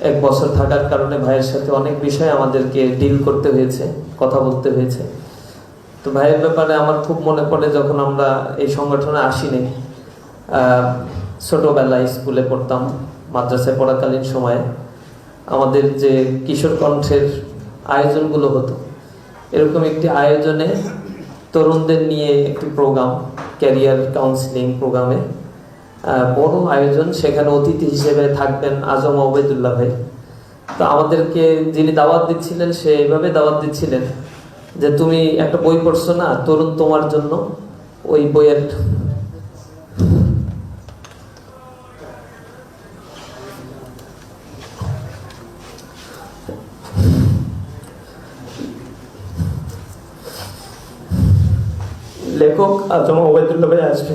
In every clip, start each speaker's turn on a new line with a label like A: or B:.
A: এক বছর থাকার কারণে ভাইয়ের সাথে অনেক বিষয় আমাদেরকে ডিল করতে হয়েছে কথা বলতে হয়েছে। তো ভাইয়ের ব্যাপারে আমার খুব মনে পড়ে যখন আমরা এই সংগঠনে আসিনি। আহ, ছোটবেলায় স্কুলে পড়তাম মাদ্রাসায় পড়াকালীন সময়ে। আমাদের যে কিশোর কণ্ঠের আয়োজনগুলো হতো এরকম একটি আয়োজনে তরুণদের নিয়ে একটি প্রোগ্রাম ক্যারিয়ার কাউন্সিলিং প্রোগ্রামে বড় আয়োজন সেখানে অতিথি হিসেবে থাকবেন আজম ওবেদুল্লাহ ভাই। তো আমাদেরকে যিনি দাওয়াত দিচ্ছিলেন, সে এইভাবে দাওয়াত দিচ্ছিলেন যে, তুমি একটা বই পড়ছো না, তরুণ তোমার জন্য ওই বইয়ের লেখক আজম ওবেদুল্লাহ ভাই আসবে।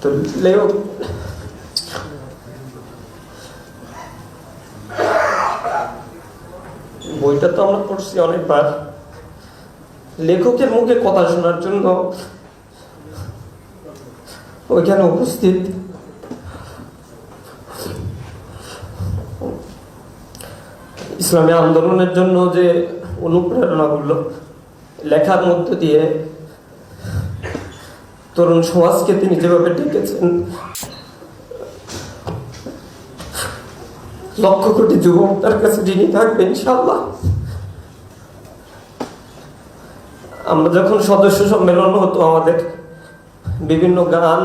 A: তো লেখক বইটা তো আমরা পড়ছি অনেকবার। লেখকের মুখে কথা শোনার জন্য ওইখানে উপস্থিত। ইসলামী আন্দোলনের জন্য যে অনুপ্রেরণাগুলো লেখার মধ্য দিয়ে তরুণ সমাজকে তিনি যেভাবে ডেকেছেন, লক্ষ কোটি যুবক তার কাছে যিনি থাকবেন ইনশাল্লাহ আমরা যখন সদস্য সম্মেলন হতো আমাদের, বিভিন্ন গান,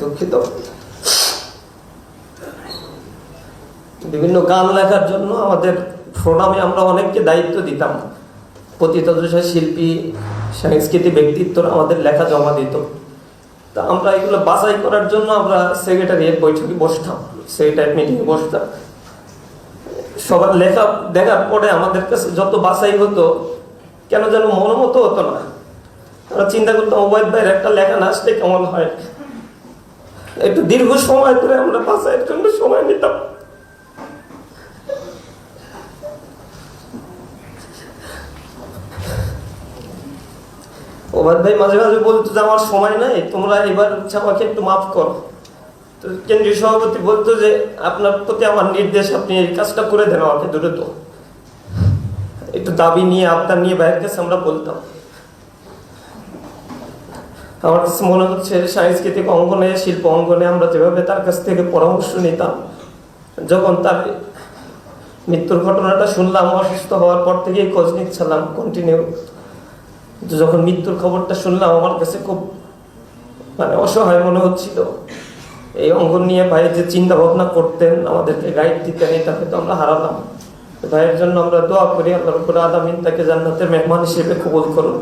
A: দুঃখিত। বিভিন্ন গান লেখার জন্য আমাদের ফোরামে আমরা অনেককে দায়িত্ব দিতাম। পতিতদশা শিল্পী, সাংস্কৃতিক ব্যক্তিত্বরা আমাদের লেখা জমা দিত। তা আমরা এগুলো বাছাই করার জন্য আমরা সেক্রেটারিয়েট বৈঠকে বসতাম। সেক্রেটারি মিটিংয়ে বসতাম। সবার লেখা দেখার পরে আমাদের কাছে যত বাছাই হতো, কেন যেন মনোমতো হতো না। আমরা চিন্তা করতাম ওবায়দ ভাইয়ের একটা লেখা না আসলে কেমন হয়? একটু দীর্ঘ সময় ধরে আমরা বাছাইয়ের জন্য সময় নিতাম। ওবায়দ ভাই মাঝে মাঝে বলতো যে, আমার সময় নাই, তোমরা এবার হচ্ছে আমাকে একটু মাফ করো। কেন্দ্রীয় সভাপতি বলতো যে, আপনার প্রতি আমার নির্দেশ, আপনি এই কাজটা করে দেন আমাকে দ্রুত। একটু দাবি নিয়ে আপনার নিয়ে বাইরের কাছে আমরা বলতাম। আমার কাছে মনে হচ্ছে সাংস্কৃতিক অঙ্গনে, শিল্প অঙ্গনে আমরা যেভাবে তার কাছ থেকে পরামর্শ নিতাম, যখন তার মৃত্যুর ঘটনাটা শুনলাম, অসুস্থ হওয়ার পর থেকেই খোঁজ নিচ্ছিলাম কন্টিনিউ যখন মৃত্যুর খবরটা শুনলাম, আমার কাছে খুব মানে অসহায় মনে হচ্ছিল। এই অঙ্গন নিয়ে ভাইয়ের যে চিন্তা ভাবনা করতেন, আমাদেরকে গাইড দিতেন এটা হয়তো আমরা হারালাম। ভাইয়ের জন্য আমরা দোয়া করি আল্লাহর উপরে আদামিন তাকে জান্নাতের মেহমান হিসেবে কবুল করুন।